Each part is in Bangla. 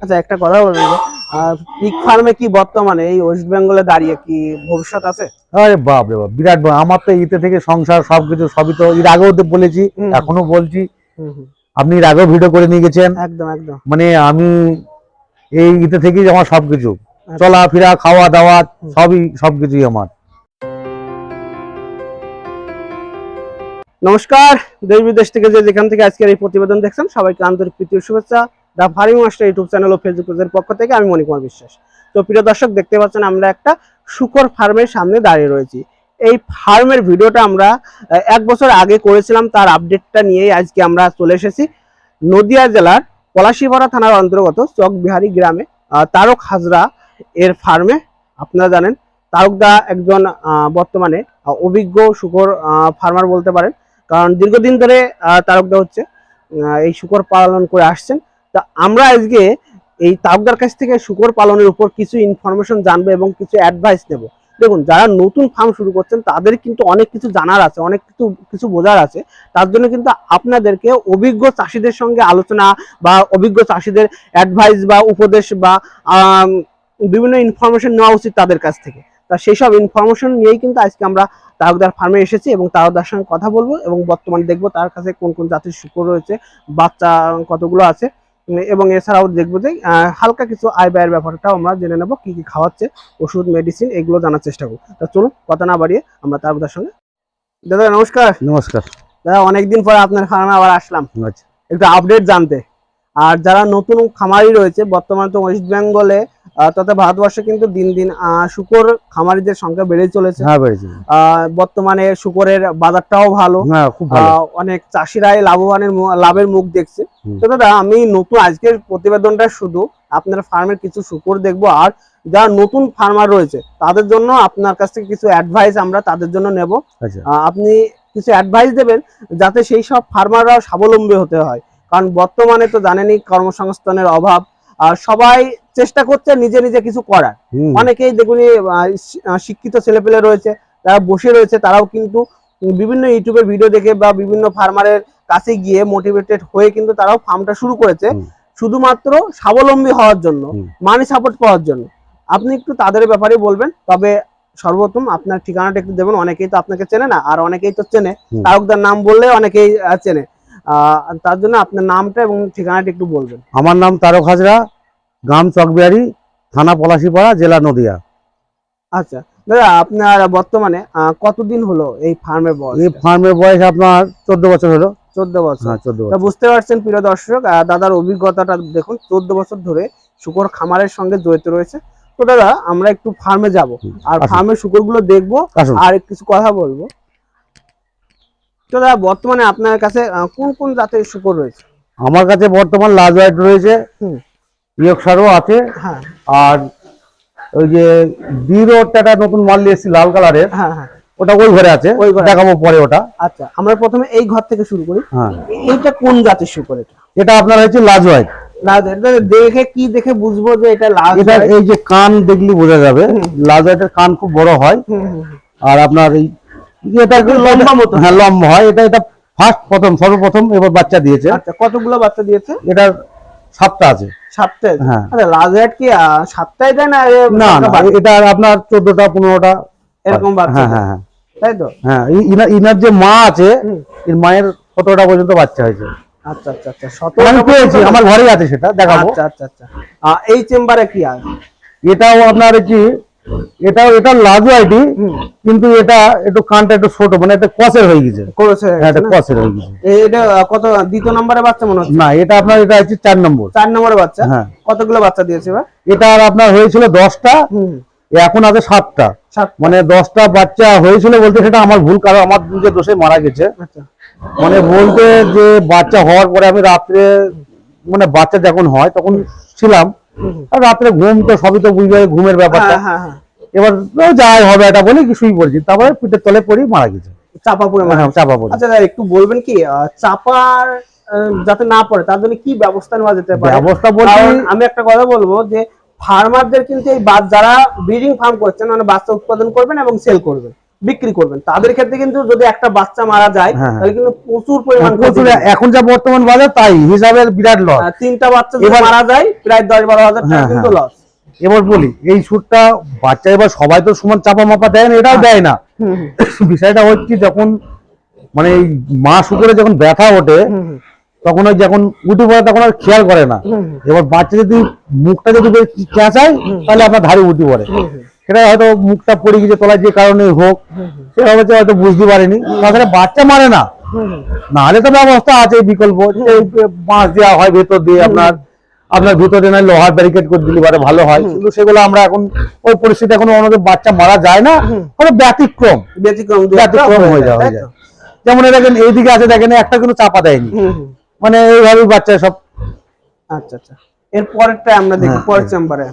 আচ্ছা একটা কথা আহ, পিক ফার্মে কি বর্তমানে এই ওয়েস্ট বেঙ্গলে দাঁড়িয়ে কি ভবিষ্যৎ আছে? আরে বাপ রে বাপ বিরাট। আমার তো ইতে থেকে সংসার সবকিছু সবই তো এর আগেও তো বলেছি এখনও বলছি। আপনি এর আগেও ভিডিও করে নিয়ে গেছেন। একদম একদম। মানে আমি এই ইতে থেকেই আমার সবকিছু। আচ্ছা। চলাফেরা খাওয়া দাওয়া সবই সবকিছুই আমার। নমস্কার। দেশ বিদেশ থেকে যে যেখান থেকে আজকের এই প্রতিবেদন দেখছেন সবাইকে আন্তরিক প্রীতি শুভেচ্ছা। The farming master YouTube channel O Facebook পেজের পক্ষ থেকে আমি মণিকুমার বিশ্বাস। তো প্রিয় দর্শক, দেখতে পাচ্ছেন আমরা একটা শুকর ফার্মের সামনে দাঁড়িয়ে রয়েছি। এই ফার্মের ভিডিওটা আমরা এক বছর আগে করেছিলাম, তার আপডেটটা নিয়েই আজকে আমরা চলে এসেছি। নদিয়া জেলার পলাশিপাড়া থানার অন্তর্গত চকবিহারি গ্রামে তারক হাজরা এর ফার্মে, আপনারা জানেন তারকদা একজন বর্তমানে অভিজ্ঞ শুকর ফার্মার বলতে পারেন। কারণ দীর্ঘদিন ধরে তারকদা হচ্ছে এই শুকর পালন করে আসছেন। তা আমরা আজকে এই তারকদার কাছ থেকে শুকর পালনের উপর কিছু ইনফরমেশন জানব এবং কিছু অ্যাডভাইস নেব। দেখুন, যারা নতুন ফার্ম শুরু করছেন, তাদের কিন্তু অনেক কিছু জানার আছে, অনেক কিছু কিছু বোঝার আছে। তার জন্য কিন্তু আপনাদেরকে অভিজ্ঞ চাষিদের সঙ্গে আলোচনা বা অভিজ্ঞ চাষিদের অ্যাডভাইস বা উপদেশ বা বিভিন্ন ইনফরমেশন নেওয়া উচিত তাদের কাছ থেকে। তা সেই সব ইনফরমেশন নিয়েই কিন্তু আজকে আমরা তারকদার ফার্মে এসেছি এবং তারকদার সঙ্গে কথা বলব এবং বর্তমানে দেখব তার কাছে কোন কোন জাতির শুকর রয়েছে, বাচ্চা কতগুলো আছে। এবং এছাড়াও দেখব যে হালকা কিছু আয় ব্যয়ের ব্যাপারটাও আমরা জেনে নেব কি কি খাওয়াচ্ছে ওষুধ মেডিসিন এগুলো জানার চেষ্টা করব। তা চলুন কথা না বাড়িয়ে আমরা তার সঙ্গে দাদা নমস্কার। নমস্কার। দাদা অনেকদিন পর আপনার খানা আবার আসলাম। আচ্ছা। একটু আপডেট জানতে। আর যারা নতুন খামারি রয়েছে বর্তমানে তো ওয়েস্ট বেঙ্গলে তথা ভারতবর্ষে কিন্তু দিন দিন শুকর খামারিদের সংখ্যা বেড়ে চলেছে। হ্যাঁ আহ, বর্তমানে শুকরের বাজারটাও ভালো। হ্যাঁ অনেক চাষিরাই লাভবানের লাভের মুখ দেখছে। তো দাদা আমি নতুন আজকের প্রতিবেদনটা শুধু আপনার ফার্মের কিছু শুকর দেখব আর যারা নতুন ফার্মার রয়েছে তাদের জন্য আপনার কাছ থেকে কিছু অ্যাডভাইস আমরা তাদের জন্য নেব। আচ্ছা। আপনি কিছু অ্যাডভাইস দেবেন যাতে সেই সব ফার্মাররাও স্বাবলম্বী হতে হয়। কারণ বর্তমানে তো জানেনই কর্মসংস্থানের অভাব আর সবাই চেষ্টা করছে নিজে নিজে কিছু করার। অনেকেই দেখুন শিক্ষিত ছেলেপেলে রয়েছে তারা বসে রয়েছে তারাও কিন্তু বিভিন্ন ইউটিউবের ভিডিও দেখে বা বিভিন্ন ফার্মারের কাছে গিয়ে মোটিভেটেড হয়ে কিন্তু তারাও ফার্মটা শুরু করেছে শুধুমাত্র স্বাবলম্বী হওয়ার জন্য মানি সাপোর্ট পাওয়ার জন্য। আপনি একটু তাদের ব্যাপারে বলবেন তবে সর্বপ্রথম আপনার ঠিকানাটা একটু দেবেন অনেকেই তো আপনাকে চেনে না আর অনেকেই তো চেনে। তারকদার নাম বললে অনেকেই চেনে। তার জন্য আপনার নামটা এবং ঠিকানাটা একটু বলবেন। আমার নাম তারক হাজরা গ্রাম চকবিহারি থানা পলাশিপাড়া জেলা নদিয়া। আচ্ছা দাদা আপনার বর্তমানে কতদিন হলো এই ফার্মের বয়স? এই ফার্মের বয়স আপনার চোদ্দ বছর হলো। চোদ্দ বছর। হ্যাঁ তা বুঝতে পারছেন প্রিয় দর্শক দাদার অভিজ্ঞতাটা দেখুন চোদ্দ বছর ধরে শুকর খামারের সঙ্গে জড়িত রয়েছে। তো দাদা আমরা একটু ফার্মে যাব আর। ফার্মের শুকরগুলো দেখব আর কিছু কথা বলব। তো দাদা বর্তমানে আপনার কাছে কোন কোন জাতের শুকর রয়েছে? আমার কাছে বর্তমান লাজ হোয়াইট রয়েছে। ইয়কসারও আছে হ্যাঁ। আর ওই যে বিরো একটা নতুন মাল নিয়ে লাল কালারের। হ্যাঁ হ্যাঁ। ওটা ওই ঘরে আছে ওই ঘরে। দেখাবো পরে ওটা। আচ্ছা আমরা প্রথমে এই ঘর থেকে শুরু করি। হ্যাঁ। এইটা কোন জাতের শুকর এটা? এটা আপনার হচ্ছে লাজ হোয়াইট। দেখে কি দেখে বুঝব যে এটা লাল এটা এই যে কান দেখলি বোঝা যাবে লাজ হোয়াইটের কান খুব বড় হয়। আর আপনার এই এটা লম্বা মতো। হ্যাঁ লম্বা হয়। এটা এটা ফার্স্ট প্রথম সর্বপ্রথম এবার বাচ্চা দিয়েছে। আচ্ছা কতগুলো বাচ্চা দিয়েছে? এটার সাতটা আছে। হ্যাঁ। আচ্ছা কি দেয় না না এটা আপনার চোদ্দটা পনেরোটা এরকম বাচ্চা। হ্যাঁ হ্যাঁ হ্যাঁ। তাই তো? হ্যাঁ ইনার যে মা আছে এর মায়ের সতেরোটা পর্যন্ত বাচ্চা হয়েছে। আচ্ছা আচ্ছা আচ্ছা সতেরো আমি পেয়েছি আমার ঘরে আছে সেটা দেখাবো। আচ্ছা আচ্ছা আচ্ছা। এই চেম্বারে কি আছে? এটাও আপনার কি এটাও এটা লাজু আইডি কিন্তু এটা একটু কানটা একটু ছোট মানে এটা কসের হয়ে গেছে। হ্যাঁ এটা কসের হয়ে গেছে। এটা কত দ্বিতীয় নম্বরে বাচ্চা মনে হচ্ছে? না এটা আপনার এটা হচ্ছে চার নম্বর। চার নম্বরে বাচ্চা? হ্যাঁ। কতগুলো বাচ্চা দিয়েছে এবার? এটা আর আপনার হয়েছিল দশটা হুম। এখন আছে সাতটা। সাত মানে দশটা বাচ্চা হয়েছিল বলতে সেটা আমার ভুল কারণ আমার নিজের দোষে মারা গেছে। আচ্ছা। মানে বলতে যে বাচ্চা হওয়ার পরে আমি রাত্রে মানে বাচ্চা যখন হয় তখন ছিলাম। রাত্রে ঘুম তো সবই তো বুঝবে ঘুমের ব্যাপারটা। হ্যাঁ হ্যাঁ হ্যাঁ। এবার যাই হবে এটা বলে কি শুই পড়েছি। তারপরে পিঠের তলে পড়ি মারা গেছে। চাপা পড়ে মারা চাপা পড়ি। আচ্ছা একটু বলবেন কি চাপার যাতে না পড়ে তার জন্য কি ব্যবস্থা নেওয়া যেতে পারে? ব্যবস্থা বলতে আমি একটা কথা বলব যে ফার্মারদের কিন্তু এই যারা ব্রিডিং ফার্ম করছেন মানে বাচ্চা উৎপাদন করবেন এবং সেল করবেন। বিক্রি করবেন। তাদের ক্ষেত্রে কিন্তু যদি একটা বাচ্চা মারা যায় হ্যাঁ, হ্যাঁ। তাহলে কিন্তু প্রচুর পরিমাণ প্রচুর এখন যা বর্তমান বাজার তাই হিসাবে বিরাট লস তিনটা বাচ্চা যদি মারা যায় প্রায় দশ বারো হাজার টাকা হ্যাঁ, কিন্তু হ্যাঁ। লস এবার বলি এই সুটটা বাচ্চা এবার সবাই তো সমান চাপা মাপা দেয় না এটাও দেয় না। বিষয়টা হচ্ছে যখন মানে এই মা শুকুরে যখন ব্যথা ওঠে তখন ওই যখন উঠে পড়ে তখন আর খেয়াল করে না। এবার বাচ্চা যদি মুখটা যদি চেঁচায় তাহলে আপনার ধারে উঠে পড়ে। সেটা হয়তো মুখটা পড়ে গেছে তলায় যে কারণে হোক সেটা হচ্ছে হয়তো বুঝতে পারেনি। তাছাড়া বাচ্চা মারে না। নাহলে তো ব্যবস্থা আছে বিকল্প এই বাঁশ দেওয়া হয় ভেতর দিয়ে আপনার আপনার ভেতরে না লোহার ব্যারিকেড করে দিলে পারে ভালো হয়। কিন্তু সেগুলো আমরা এখন ওই পরিস্থিতি এখন আমাদের বাচ্চা মারা যায় না কোনো ব্যতিক্রম। ব্যতিক্রম ব্যতিক্রম হয়ে যায় হয়ে যায়। যেমন দেখেন এইদিকে আছে দেখেন একটা কিন্তু চাপা দেয়নি। মানে এইভাবেই বাচ্চা সব আচ্ছা আচ্ছা। এর পরেরটা আমরা দেখি হ্যাঁ, পরের চেম্বারে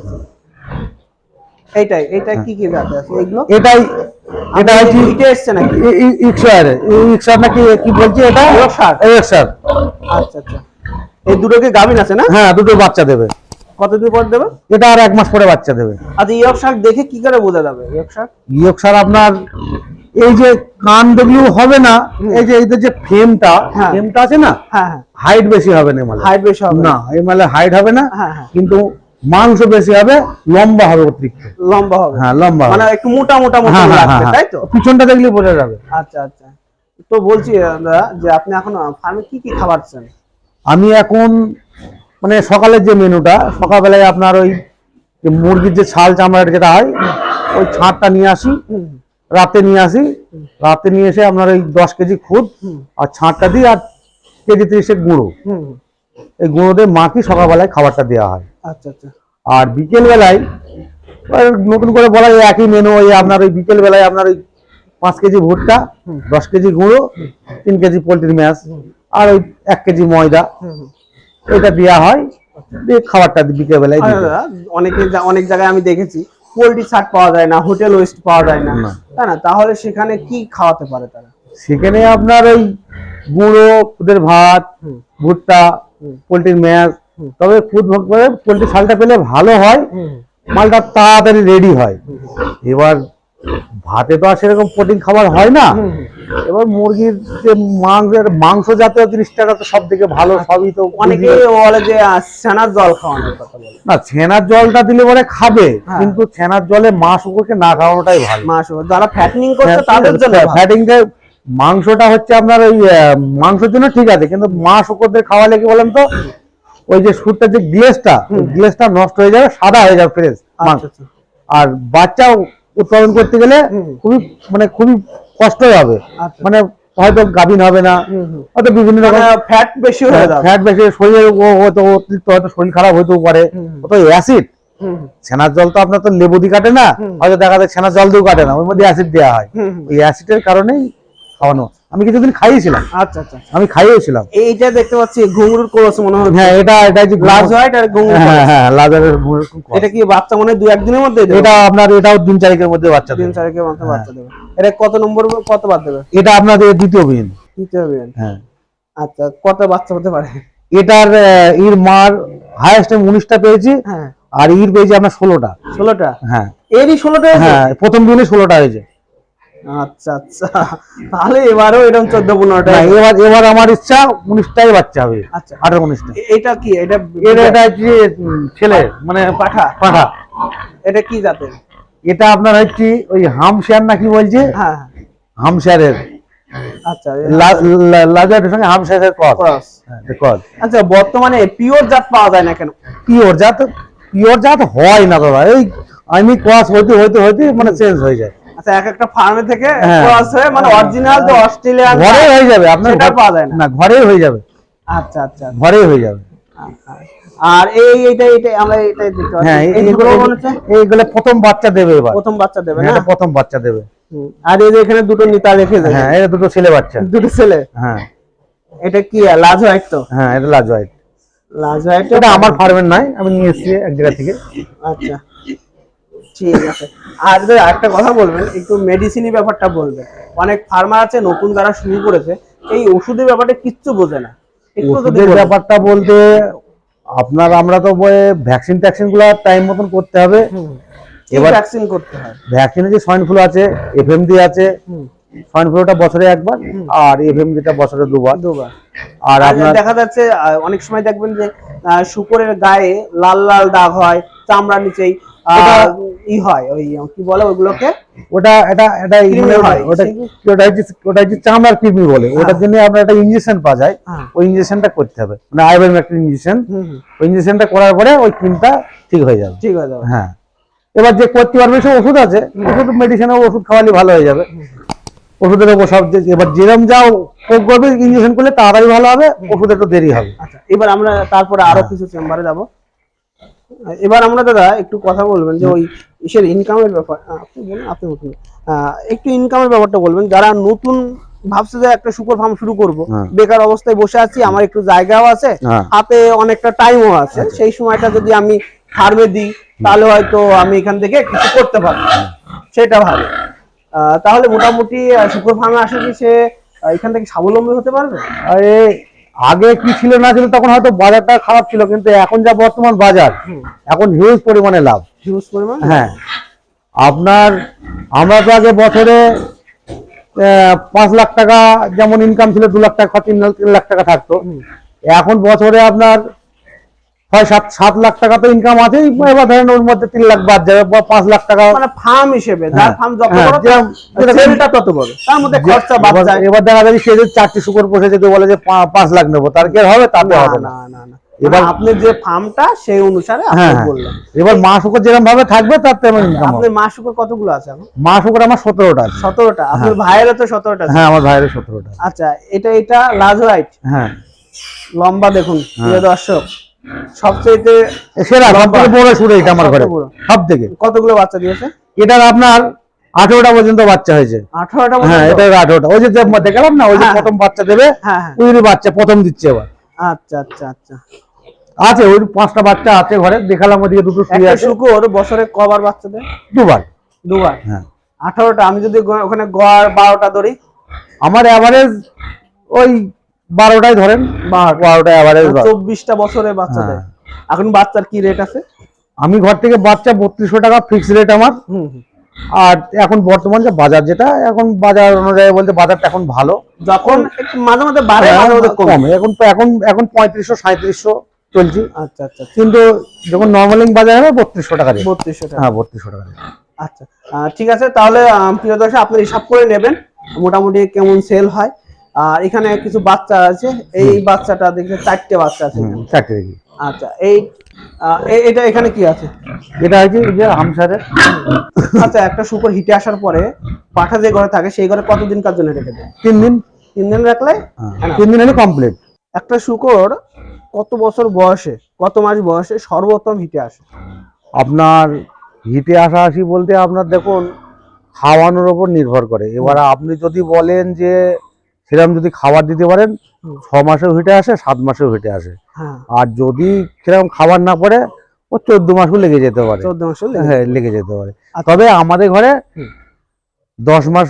এইটাই এইটা কি কি জাত আছে? এগুলো? এটাই এটা হচ্ছে এসছে নাকি? ইক্সার ইক্সার নাকি কি বলছি এটা? ইয়র্কশায়ার। ইক্সার। আচ্ছা আচ্ছা। এই দুটো কি গাভিন আছে না? হ্যাঁ দুটো বাচ্চা দেবে। কতদিন পর দেবে? এটা আর এক মাস পরে বাচ্চা দেবে। আচ্ছা ইয়র্কশার দেখে কি করে বোঝা যাবে? ইয়র্কশার ইয়র্কশার আপনার এই যে কান দেখলেও হবে না এই যে এদের যে ফ্রেমটা হ্যাঁ। ফ্রেমটা আছে না? হ্যাঁ হ্যাঁ। হাইট বেশি হবে না মালে। হাইট বেশি হবে। না এই হাইট হবে না হ্যাঁ, হ্যাঁ। কিন্তু মাংস বেশি হবে লম্বা হবে অতিরিক্ত। লম্বা হবে। হ্যাঁ লম্বা মানে একটু মোটা মোটা মোটা হ্যাঁ হ্যাঁ লাগবে হ্যাঁ তাই তো? পিছনটা দেখলে বোঝা যাবে। আচ্ছা আচ্ছা। তো বলছি দাদা যে আপনি এখন ফার্মে কি কি খাবারছেন আমি এখন মানে সকালের যে মেনুটা সকালবেলায় আপনার ওই যে মুরগির যে ছাল চামড়াটা যেটা হয় ওই ছাড়টা নিয়ে আসি রাতে নিয়ে আসি। রাতে নিয়ে এসে আপনার ওই দশ কেজি খুদ আর ছাড়টা দিই আর কেজি তিরিশের গুঁড়ো। এই গুঁড়ো দিয়ে মাখি সকালবেলায় খাবারটা দেওয়া হয়। আর বিকেল বেলায় নতুন করে বলা যায় একই মেনু ওই আপনার ওই বিকেল বেলায় আপনার ওই পাঁচ কেজি ভুট্টা দশ কেজি গুঁড়ো তিন কেজি পোলট্রির ম্যাশ আর ওই এক কেজি ময়দা। এটা দেওয়া হয় দিয়ে খাবারটা বিকেল বেলায় অনেকে অনেক জায়গায় আমি দেখেছি পোল্ট্রি ছাট পাওয়া যায় না হোটেল ওয়েস্ট পাওয়া যায় না। তাই না? তাহলে সেখানে কি খাওয়াতে পারে তারা? সেখানে আপনার ওই গুঁড়ো খুদের ভাত ভুট্টা পোলট্রির ম্যাশ তবে খুদ ভোগ করে পোলট্রি শালটা পেলে ভালো হয় মালটা তাড়াতাড়ি রেডি হয়। এবার ভাতে তো আর সেরকম প্রোটিন খাবার হয় না। এবার মুরগির যে মাংসের মাংস জাতীয় জিনিসটা তো সব থেকে ভালো সবই তো অনেকে বলে যে ছানার জল খাওয়ানোর কথা বলে। না ছেনার জলটা দিলে পরে খাবে হ্যাঁ। কিন্তু ছেনার জলে মাছ কুকুরকে না খাওয়ানোটাই ভালো। মাস যারা ফ্যাটনিং করছে তাদের জন্য। ফ্যাটিংটা মাংসটা হচ্ছে আপনার ওই মাংসের জন্য ঠিক আছে কিন্তু মা শুকরদের খাওয়ালে কি বলেন তো ওই যে সুরটার যে গ্লেসটা গ্লেসটা নষ্ট হয়ে যাবে সাদা হয়ে যাবে ফ্রেশ আচ্ছা, আচ্ছা। আর বাচ্চা উৎপাদন করতে গেলে খুবই মানে খুবই কষ্ট হবে আচ্ছা। মানে হয়তো গাভিন হবে না। হয়তো বিভিন্ন রকম মানে ফ্যাট বেশি হয়ে যাবে ফ্যাট বেশি শরীরে হয়তো অতিরিক্ত হয়তো শরীর খারাপ হতেও পারে হুম। তো অ্যাসিড ছেনার জল তো আপনার তো লেবু দিয়ে কাটে না হয়তো দেখা যায় ছেনার জল দিয়েও কাটে না ওর মধ্যে অ্যাসিড দেওয়া হয়। ওই অ্যাসিডের কারণেই খাওয়ানো। আমি কিছুদিন খাইয়েছিলাম। আচ্ছা আচ্ছা। আমি খাইয়েছিলাম। এইটা দেখতে পাচ্ছি ঘুঙরুর কোরস মনে হচ্ছে হ্যাঁ এটা এটা যে গ্লাস হোয়াইট আর ঘুঙরুর হ্যাঁ হ্যাঁ লাজারের কম। এটা কি বাচ্চা মনে হয় দু একদিনের মধ্যে এটা আপনার এটাও দিন চারিকের মধ্যে বাচ্চা দিন। চারেকের মধ্যে বাচ্চা দেবে। এটা কত নম্বর কত বার দেবে? এটা আপনাদের দ্বিতীয় বিন। দিতে হবে হ্যাঁ। আচ্ছা কত বাচ্চা হতে পারে? এটার ইর মার হাইয়েস্ট আমি উনিশটা পেয়েছি। হ্যাঁ। আর ইর পেয়েছি আপনার ষোলোটা। ষোলোটা? হ্যাঁ। এরই ষোলোটা হ্যাঁ প্রথম দিনে ষোলোটা হয়েছে। আচ্ছা আচ্ছা। তাহলে এবারও এরকম চোদ্দ পনেরোটা এবার এবার আমার ইচ্ছা উনিশটাই বাচ্চা হবে। আচ্ছা। আঠারো উনিশটা। এটা কি? এটা এটা এটা হচ্ছে ছেলে মানে পাঠা? পাঠা। এটা কি জাতের? এটা আপনার হচ্ছে ওই হামশার না কি বলছে? হ্যাঁ হ্যাঁ। হামশারের আচ্ছা লাজারের সঙ্গে হামশারের ক্রস হ্যাঁ ক্রস আচ্ছা বর্তমানে পিওর জাত পাওয়া যায় না কেন? পিওর জাত পিওর জাত হয় না দাদা। এই আমি ক্রস হইতে হইতে হইতে মানে চেঞ্জ হয়ে যায়। আচ্ছা এক একটা ফার্মে থেকে হ্যাঁ। ক্রস হয়ে মানে অরিজিনাল তো অস্ট্রেলিয়ান ঘরে হয়ে যাবে আপনার সেটা পাওয়া যায় না। না ঘরেই হয়ে যাবে। আচ্ছা আচ্ছা ঘরেই হয়ে যাবে। আচ্ছা। আর এই এইটা এইটা আমরা এটাই দেখতে হ্যাঁ এইগুলো এইগুলো প্রথম বাচ্চা দেবে এবার। প্রথম বাচ্চা দেবে হ্যাঁ, না? প্রথম বাচ্চা দেবে। আর এই যে এখানে দুটো নিতা রেখে হ্যাঁ এটা দুটো ছেলে বাচ্চা। দুটো ছেলে? হ্যাঁ। এটা কি লাজ হোয়াইট তো? হ্যাঁ এটা লাজ হোয়াইট এটা আমার ফার্মের নাই আমি নিয়ে এসেছি এক জায়গা থেকে। আচ্ছা। ঠিক আছে। আর একটা কথা বলবেন একটু মেডিসিনি ব্যাপারটা বলবেন। অনেক ফার্মার আছে নতুন যারা শুরু করেছে এই ওষুধের ব্যাপারটা কিচ্ছু বোঝে না। ওষুধের ব্যাপারটা বলতে আপনার আমরা তো ভ্যাকসিন ট্যাকসিনগুলো টাইম মতন করতে হবে। এবার- ভ্যাকসিন করতে হয়? ভ্যাকসিনে যে সোয়াইন ফ্লু আছে এফএমডি আছে সোয়াইন ফ্লুটা বছরে একবার আর এফএমডিটা বছরে দুবার। দুবার। আর আপনার দেখা যাচ্ছে অনেক সময় দেখবেন যে শুকরের গায়ে লাল লাল দাগ হয় চামড়া নিচেই। ই হয় ওই কি বলে ওটা এটা এটা হয়। ওটা ওটা হচ্ছে ওটা হচ্ছে চামড়ার কৃমি বলে। ওটার জন্য আপনার একটা ইঞ্জেকশন পাওয়া যায় হ্যাঁ। ওই ইঞ্জেকশনটা করতে হবে। মানে আইবেন একটা ওই করার পরে ওই ক্রিমটা ঠিক হয়ে যাবে। ঠিক আছে হ্যাঁ। এবার যে করতে পারবে সে ওষুধ আছে ওষুধ মেডিসিনের ওষুধ খাওয়ালে ভালো হয়ে যাবে। ওষুধের উপর সব এবার যেরকম যাও প্রয়োগ করবে ইঞ্জেকশন করলে তাড়াতাড়ি ভালো হবে ওষুধ একটু দেরি হবে। আচ্ছা এবার আমরা তারপরে আরও কিছু চেম্বারে যাব। এবার আমরা দাদা একটু কথা বলবেন যে ওই ইসের ইনকামের ব্যাপার? আপনি বলুন আপনি বলুন। একটু ইনকামের ব্যাপারটা বলবেন। যারা নতুন ভাবছে যে একটা শুকর ফার্ম শুরু করব হ্যাঁ। বেকার অবস্থায় বসে আছি আমার একটু জায়গাও আছে হ্যাঁ। হাতে অনেকটা টাইমও আছে। সেই সময়টা যদি আমি ফার্মে দিই তাহলে হয়তো আমি এখান থেকে কিছু করতে পারব। সেটা ভালো। আহ, তাহলে মোটামুটি শুকর ফার্মে আসে কি সে এখান থেকে স্বাবলম্বী হতে পারবে? আরে আগে কি ছিল না ছিল তখন হয়তো বাজারটা খারাপ ছিল কিন্তু এখন যা বর্তমান বাজার এখন হিউজ পরিমাণে লাভ। হিউজ পরিমাণ? হ্যাঁ। আপনার আমরা তো আগে বছরে পাঁচ লাখ টাকা যেমন ইনকাম ছিল দু লাখ টাকা তিন লাখ তিন লাখ টাকা থাকতো। এখন বছরে আপনার ছয় সাত সাত লাখ টাকা তো ইনকাম আছেই। এবার ধরেন ওর মধ্যে তিন লাখ বাদ যাবে বা পাঁচ লাখ টাকা। মানে ফার্ম হিসেবে যার হ্যাঁ, ফার্ম যত হ্যাঁ, বড় যেরকম- যেরকম- সেলটা তত বড়। তার মধ্যে খরচা বাদ এবার- যায়। এবার দেখা যাচ্ছে সে যদি চারটি শুকর বসে যদি বলে যে পাঁচ লাখ নেব তার কি হবে? তাতে হবে না। না না না। এবার- এবার আপনি যে ফার্মটা সেই অনুসারে আপনি হ্যাঁ হ্যাঁ। বললেন। এবার মা শুকর যেরকম ভাবে থাকবে তার তেমন ইনকাম হবে আপনার মাস উপর কতগুলো আছে এখন? মা শুকর আমার সতেরোটা আছে। সতেরোটা। আপনার ভাইয়েরও তো সতেরোটা আছে। হ্যাঁ আমার ভাইয়ের সতেরোটা আচ্ছা এটা এটা লাজ হোয়াইট হ্যাঁ। লম্বা দেখুন প্রিয় দর্শক। সবচেয়ে সেরা সব থেকে বড় শুরু এটা আমার ঘরে। সব থেকে কতগুলো বাচ্চা দিয়েছে? এটার আপনার আঠেরোটা পর্যন্ত বাচ্চা হয়েছে। আঠারোটা হ্যাঁ এটা আঠেরোটা। ওই যে দেখালাম না ওই যে হ্যাঁ। প্রথম বাচ্চা দেবে হ্যাঁ হ্যাঁ। ওই বাচ্চা প্রথম দিচ্ছে এবার। আচ্ছা আচ্ছা আচ্ছা। আছে ওই পাঁচটা বাচ্চা আছে ঘরে দেখালাম ওদিকে দুটো শুয়ে আছে। শুকর বছরে কবার বাচ্চা দেয়? দুবার। দুবার? হ্যাঁ। আঠারোটা আমি যদি ওখানে গড় বারোটা ধরি? আমার অ্যাভারেজ ওই বারোটাই ধরেন বারোটা অ্যাভারেজ চব্বিশটা বছরে বাচ্চা হ্যাঁ। এখন বাচ্চার কি রেট আছে? আমি ঘর থেকে বাচ্চা বত্রিশশো টাকা ফিক্স রেট আমার। আর এখন বর্তমান যে বাজার যেটা এখন বাজার অনুযায়ী বলতে বাজারটা এখন ভালো। যখন মাঝে মাঝে বাড়ে মাঝে কমে। এখন তো এখন এখন পঁয়ত্রিশশো সাঁত্রিশশো চলছি। আচ্ছা আচ্ছা কিন্তু যখন নর্মালিং বাজার হবে বত্রিশশো টাকা বত্রিশশো টাকা। হ্যাঁ বত্রিশশো টাকা। আচ্ছা। ঠিক আছে তাহলে প্রিয় দর্শক আপনি হিসাব করে নেবেন মোটামুটি কেমন সেল হয়। আর এখানে কিছু বাচ্চা আছে। এই বাচ্চাটা দেখতে চারটে বাচ্চা আছে। চারটে আচ্ছা এই এটা এখানে কি আছে? এটা এই যে হামসারের আচ্ছা একটা শুকর হিটে আসার পরে পাঠা যে ঘরে থাকে সেই ঘরে কতদিন কার জন্য রেখে দেয়? তিন দিন। তিন দিন রাখলে? হ্যাঁ, তিন দিন হলে কমপ্লিট একটা শুকর কত বছর বয়সে কত মাস বয়সে সর্বোত্তম হিটে আসে? আপনার হিটে আসা আসি বলতে আপনার দেখুন খাওয়ানোর ওপর নির্ভর করে। এবার আপনি যদি বলেন যে সেরকম যদি খাবার দিতে পারেন ছ মাসেও হেঁটে আসে সাত মাসেও হেঁটে আসে। হ্যাঁ। আর যদি সেরকম খাবার না পড়ে ও চোদ্দ মাসও লেগে যেতে পারে। চোদ্দ মাস হলে হ্যাঁ লেগে যেতে পারে। আচ্ছা। তবে আমাদের ঘরে দশ মাস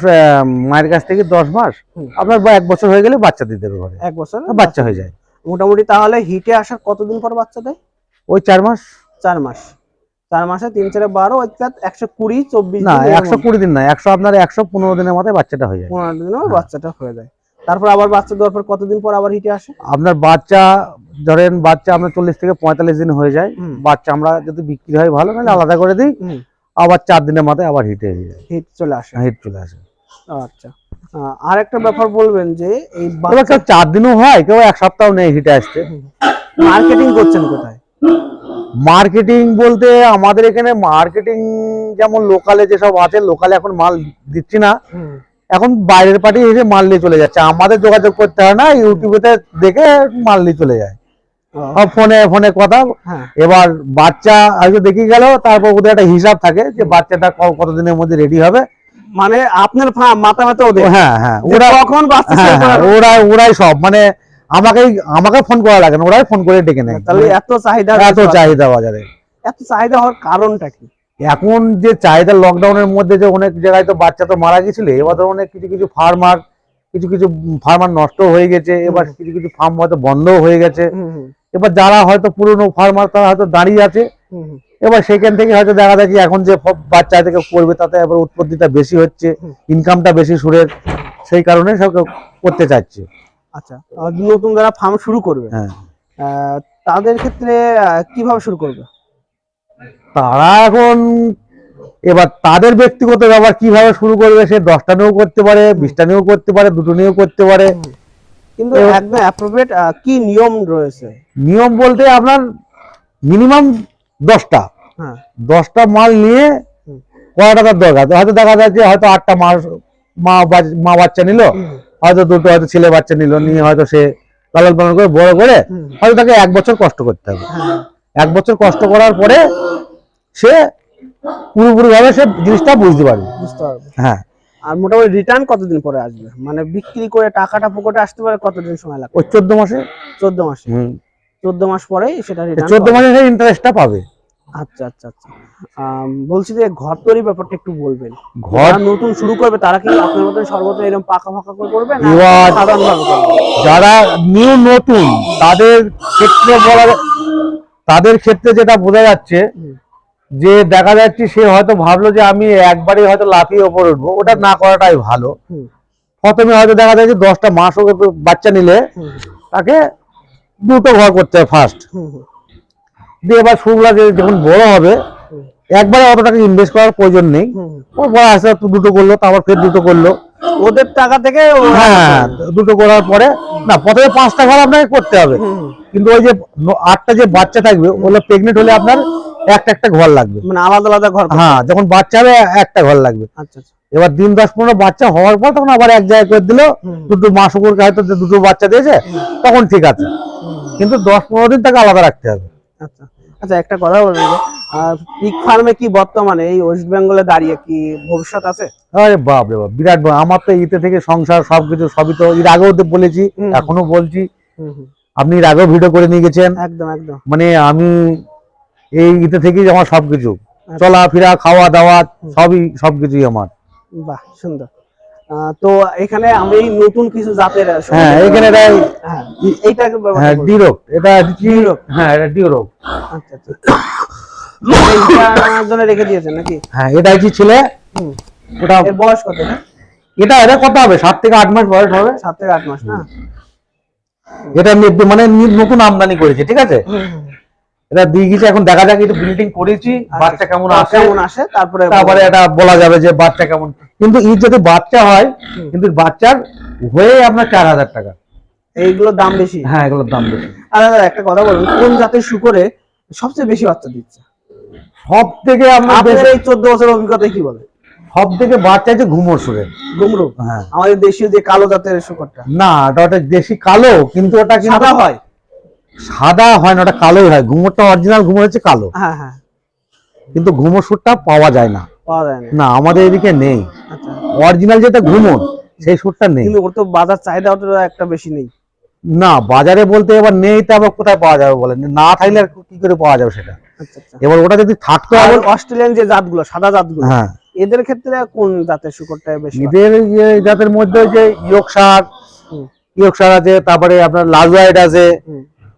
মায়ের কাছ থেকে দশ মাস আপনার এক বছর হয়ে গেলে বাচ্চা দিতে হবে ঘরে। এক বছর বাচ্চা হয়ে যায়। মোটামুটি তাহলে হিটে আসার কতদিন পর বাচ্চা দেয়? ওই চার মাস। চার মাস। চার মাসে তিন চারে বারো অর্থাৎ একশো কুড়ি চব্বিশ না একশো কুড়ি দিন না একশো আপনার একশো পনেরো দিনের মাথায় বাচ্চাটা হয়ে যায়। পনেরো দিনে বাচ্চাটা হয়ে যায়। তারপর আবার বাচ্চা দেওয়ার পর কতদিন পর আবার হিটে আসে? আপনার বাচ্চা ধরেন বাচ্চা আপনার চল্লিশ থেকে পঁয়তাল্লিশ দিন হয়ে যায়। বাচ্চা আমরা যদি বিক্রি হয় ভালো নাহলে আলাদা করে দিই। আবার চার দিনের মাথায় আবার হিটে হয়ে যায়। হিট চলে আসে। হিট চলে আসে। আচ্ছা। আর একটা ব্যাপার বলবেন যে এই কেউ চার দিনও হয় কেউ এক সপ্তাহ নেই হিটে আসতে। মার্কেটিং করছেন কোথায়? মার্কেটিং বলতে আমাদের এখানে মার্কেটিং যেমন লোকালে যেসব আছে লোকালে এখন মাল দিচ্ছি না। এখন বাইরের পার্টি এসে মাল নিয়ে চলে যাচ্ছে। আমাদের যোগাযোগ করতে হয় না ইউটিউবেতে দেখে মাল নিয়ে চলে যায়। ফোনে ফোনে কথা। হ্যাঁ। এবার বাচ্চা হয়তো দেখে গেল তারপর ওদের একটা হিসাব থাকে যে বাচ্চাটা কতদিনের মধ্যে রেডি হবে। মানে আপনার মাথা মাথা ওদের? হ্যাঁ হ্যাঁ। ওরা কখন বাচ্চা হ্যাঁ, হ্যাঁ, ওরাই ওরাই সব। মানে আমাকেই আমাকে ফোন করা লাগে না ওরাই ফোন করে ডেকে নেয়। তাহলে এত চাহিদা এত চাহিদা বাজারে। এত চাহিদা হওয়ার কারণটা কি? এখন যে চাহিদা লকডাউনের মধ্যে যে অনেক জায়গায় তো বাচ্চা তো মারা গেছিল এবার ধরো অনেক কিছু কিছু ফার্মার কিছু কিছু ফার্মার নষ্ট হয়ে গেছে এবার কিছু কিছু ফার্ম হয়তো বন্ধও হয়ে গেছে। এবার যারা হয়তো পুরনো ফার্মার তারা হয়তো দাঁড়িয়ে আছে। এবার সেখান থেকে হয়তো দেখা যায় যে এখন যে বাচ্চা থেকে করবে তাতে এবার উৎপত্তিটা বেশি হচ্ছে ইনকামটা বেশি সুরের সেই কারণে সব করতে চাচ্ছে। আচ্ছা নতুন যারা ফার্ম শুরু করবে হ্যাঁ। তাদের ক্ষেত্রে কীভাবে শুরু করবে? তারা এখন এবার তাদের ব্যক্তিগত ব্যাপার কীভাবে শুরু করবে সে দশটা নিয়েও করতে পারে বিশটা নিয়েও করতে পারে দুটো নিয়েও করতে পারে। কিন্তু একদম অ্যাপ্রোপ্রিয়েট কি নিয়ম রয়েছে? নিয়ম বলতে আপনার মিনিমাম দশটা। হ্যাঁ। দশটা মাল নিয়ে কয় টাকার দরকার? হয়তো দেখা যায় যে হয়তো আটটা মাস মা মা বাচ্চা নিল হয়তো দুটো হয়তো ছেলে বাচ্চা নিল নিয়ে হয়তো সে লালন পালন করে বড় করে হয়তো তাকে এক বছর কষ্ট করতে হবে। হ্যাঁ। এক বছর কষ্ট করার পরে সে পুরোপুরি ভাবে সে জিনিসটা বুঝতে পারবে। বুঝতে পারবে। হ্যাঁ। আর মোটামুটি রিটার্ন কতদিন পরে আসবে? মানে বিক্রি করে টাকাটা পকেটে আসতে পারে কতদিন সময় লাগবে? ওই চোদ্দ মাসে। চোদ্দ মাস। হুম, চোদ্দ মাস পরেই সেটা রিটার্ন চোদ্দ মাসে সে ইন্টারেস্টটা পাবে। আচ্ছা আচ্ছা আচ্ছা। বলছি যে ঘর তৈরি ব্যাপারটা একটু বলবেন। ঘর নতুন শুরু করবে তারা কি আপনার মতন সর্বত এরকম পাকা ফাঁকা করে করবে না যারা নিউ নতুন তাদের ক্ষেত্রে বলা তাদের ক্ষেত্রে যেটা বোঝা যাচ্ছে। যে দেখা যাচ্ছে সে হয়তো ভাবলো যে আমি একবারে হয়তো লাফিয়ে ওপরে উঠবো। ওটা না করাটাই ভালো। প্রথমে হয়তো দেখা যায় যে দশটা মাস ওকে বাচ্চা নিলে তাকে দুটো ঘর করতে হয় ফার্স্ট দিয়ে এবার শুরুলা যে যখন বড় হবে একবারে অত টাকা ইনভেস্ট করার প্রয়োজন নেই। হুম, হুম। ও বড় আস্তে আস্তে দুটো করল তারপর ফের দুটো করল। ওদের টাকা থেকে হ্যাঁ দুটো করার পরে না প্রথমে পাঁচটা ঘর আপনাকে করতে হবে। কিন্তু ওই যে আটটা যে বাচ্চা থাকবে ওগুলো প্রেগনেন্ট হলে আপনার একটা একটা ঘর লাগবে। মানে আলাদা আলাদা ঘর হ্যাঁ যখন বাচ্চা হবে একটা ঘর লাগবে। আচ্ছা আচ্ছা। এবার দিন দশ পনেরো বাচ্চা হওয়ার পর তখন আবার এক জায়গায় করে দিল দুটো মাস উপরকে হয়তো দুটো বাচ্চা দিয়েছে তখন ঠিক আছে। কিন্তু দশ পনেরো দিন তাকে আলাদা রাখতে হবে। আচ্ছা আচ্ছা একটা কথা বলবেন যে পিক ফার্মে কি বর্তমানে এই ওয়েস্ট বেঙ্গলে দাঁড়িয়ে কি ভবিষ্যৎ আছে? আরে বাপ রে বাপ বিরাট। আমার তো ইতে থেকে সংসার সবকিছু সবই তো এর আগেও তো বলেছি এখনও বলছি। আপনি এর আগেও ভিডিও করে নিয়ে গেছেন। একদম একদম। মানে আমি এই ইতে থেকেই আমার সবকিছু। চলাফেরা খাওয়া দাওয়া সবই সবকিছুই আমার। বাহ সুন্দর। তো এখানে আমি নতুন কিছু জাতের হ্যাঁ এখানে এটা হ্যাঁ এইটাকে হ্যাঁ করব। ডিরোগ এটা ডিরোগ। হ্যাঁ এটা ডিরোগ আচ্ছা আচ্ছা। এইটা জন্য রেখে দিয়েছেন নাকি? হ্যাঁ এটা কি ছেলে। ওটা বয়স কত এটা? এটা এটা কত হবে? সাত থেকে আট মাস বয়স হবে। সাত থেকে আট মাস না? এটা মানে নতুন আমদানি করেছে ঠিক আছে? এটা গেছে এখন দেখা যাক একটু বিল্ডিং করেছি বাচ্চা কেমন আসে। আচ্ছা, কেমন আসে তারপরে তারপরে এটা বলা যাবে যে বাচ্চা কেমন। কিন্তু ঈদ যদি বাচ্চা হয় কিন্তু বাচ্চার হয়ে আপনার চার হাজার টাকা। এইগুলোর দাম বেশি? হ্যাঁ এগুলোর দাম বেশি। আর একটা কথা বলুন কোন জাতের শুকরে সবচেয়ে বেশি বাচ্চা দিচ্ছে? সব থেকে আপনার এই চোদ্দ বছর অভিজ্ঞতা কি বলে? সব থেকে বাচ্চা হচ্ছে ঘুমোর সুরের গুমরু হ্যাঁ। আমাদের দেশীয় যে কালো জাতের শুকরটা। না ওটা দেশি কালো কিন্তু ওটা কিন্তু সাদা হয়? সাদা হয় না ওটা কালোই হয়। ঘুমোরটা অরিজিনাল ঘুমোর হচ্ছে কালো। হ্যাঁ হ্যাঁ। কিন্তু ঘুমোর সুরটা পাওয়া যায় না। পাওয়া যায় না। না আমাদের এদিকে নেই। আচ্ছা। অরিজিনাল যেটা ঘুমোর সেই সুরটা নেই। কিন্তু ওর তো বাজার চাহিদা তো একটা বেশি নেই। না বাজারে বলতে এবার নেই তো আবার কোথায় পাওয়া যাবে বলেন? না থাকলে আর কি করে পাওয়া যাবে সেটা? আচ্ছা আচ্ছা। এবার ওটা যদি থাকতো আবার অস্ট্রেলিয়ান যে জাতগুলো সাদা জাতগুলো হ্যাঁ। এদের ক্ষেত্রে কোন জাতের শুকরটা বেশি এদের ইয়ে জাতের মধ্যে যে ইয়কসার হুম, ইয়কসার আছে তারপরে আপনার লাজওয়াইট আছে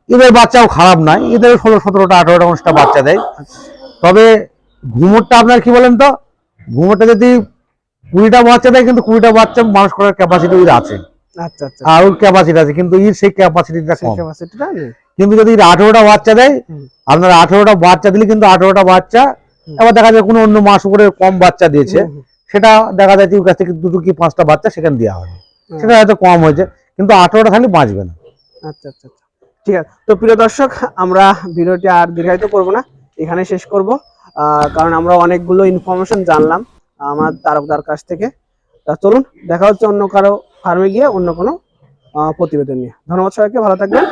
এদের বাচ্চাও খারাপ নয়। এদের ষোলো সতেরোটা আঠারোটা উনিশটা বাচ্চা দেয়। তবে ঘুমোরটা আপনার কি বলেন তো? ঘুমোরটা যদি কুড়িটা বাচ্চা দেয় কিন্তু কুড়িটা বাচ্চা মানুষ করার ক্যাপাসিটি ওর আছে। আচ্ছা আচ্ছা। আর ওর ক্যাপাসিটি আছে কিন্তু এর সেই ক্যাপাসিটিটা কম। কিন্তু যদি আঠেরোটা বাচ্চা দেয় আপনার আঠেরোটা বাচ্চা দিলে কিন্তু আঠেরোটা বাচ্চা। এবার দেখা যায় কোনো অন্য মাস উপরে কম বাচ্চা দিয়েছে। সেটা দেখা যাচ্ছে ওর কাছ থেকে দুটো কি পাঁচটা বাচ্চা সেখানে দেওয়া হুম। সেটা হয়তো কম হয়েছে কিন্তু আঠেরোটা থাকলে বাঁচবে না। আচ্ছা আচ্ছা আচ্ছা। ঠিক আছে। তো প্রিয় দর্শক, আমরা ভিডিওটি আর দীর্ঘায়িত করব না এখানে শেষ করব। কারণ আমরা অনেকগুলো ইনফরমেশন জানলাম আমার তারকদার কাছ থেকে। তা চলুন, দেখা হচ্ছে অন্য কারও ফার্মে গিয়ে অন্য কোনো প্রতিবেদন নিয়ে। ধন্যবাদ সবাইকে, ভালো থাকবেন।